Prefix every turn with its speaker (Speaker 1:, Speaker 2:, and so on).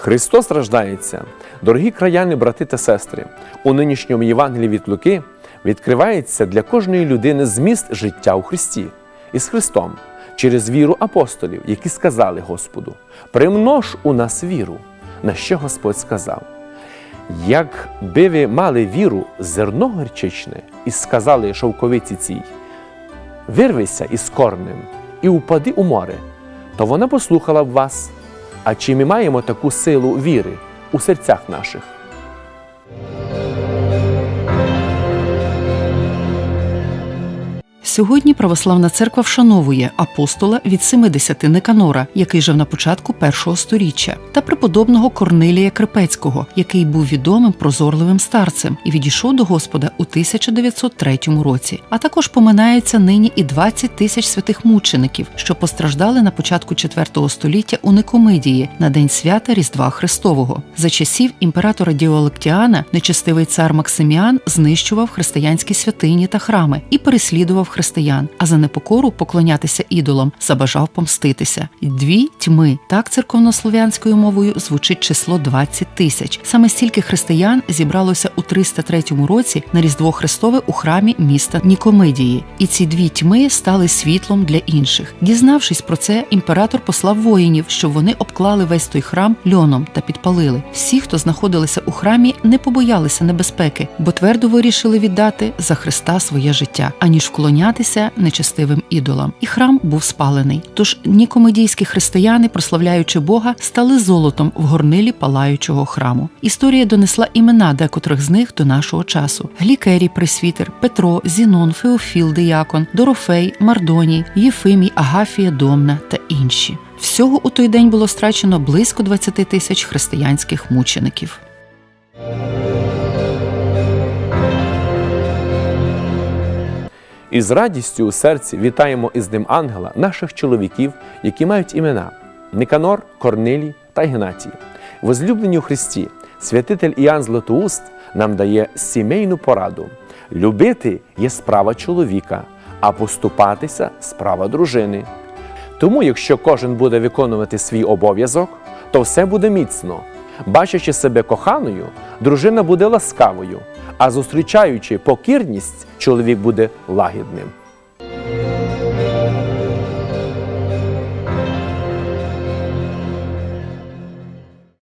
Speaker 1: Христос рождається. Дорогі краяни, брати та сестри, у нинішньому Євангелії від Луки відкривається для кожної людини зміст життя у Христі із Христом через віру апостолів, які сказали Господу: примнож у нас віру, на що Господь сказав. Якби ви мали віру зерно горчичне і сказали шовковиці цій, вирвися із корнем і упади у море, то вона послухала б вас. А чи ми маємо таку силу віри у серцях наших?
Speaker 2: Сьогодні православна церква вшановує апостола від 70 Никанора, який жив на початку першого сторіччя, та преподобного Корнилія Крипецького, який був відомим прозорливим старцем і відійшов до Господа у 1903 році. А також поминається нині і 20 тисяч святих мучеників, що постраждали на початку IV століття у Никомидії на день свята Різдва Христового. За часів імператора Діолектіана нечестивий цар Максиміан знищував християнські святині та храми і переслідував християн, а за непокору поклонятися ідолам забажав помститися. Дві тьми так церковнослов'янською мовою звучить число 20 тисяч. Саме стільки християн зібралося у 303 році на Різдво Христове у храмі міста Нікомидії, і ці дві тьми стали світлом для інших. Дізнавшись про це, імператор послав воїнів, щоб вони обклали весь той храм льоном та підпалили. Всі, хто знаходилися у храмі, не побоялися небезпеки, бо твердо вирішили віддати за Христа своє життя, аніж вклонятися нечестивим ідолам. І храм був спалений. Тож нікомедійські християни, прославляючи Бога, стали золотом в горнилі палаючого храму. Історія донесла імена декотрих з них до нашого часу: Глікерій Пресвітер, Петро, Зінон, Феофіл, Диякон, Дорофей, Мардоній, Єфимій, Агафія Домна та інші. Всього у той день було страчено близько 20 тисяч християнських мучеників.
Speaker 1: І з радістю у серці вітаємо із ним ангела наших чоловіків, які мають імена Никанор, Корнилій та Ігнатій. Возлюблені у Христі, святитель Іоанн Златоуст нам дає сімейну пораду: любити є справа чоловіка, а поступатися справа дружини. Тому, якщо кожен буде виконувати свій обов'язок, то все буде міцно. Бачачи себе коханою, дружина буде ласкавою, а зустрічаючи покірність, чоловік буде лагідним.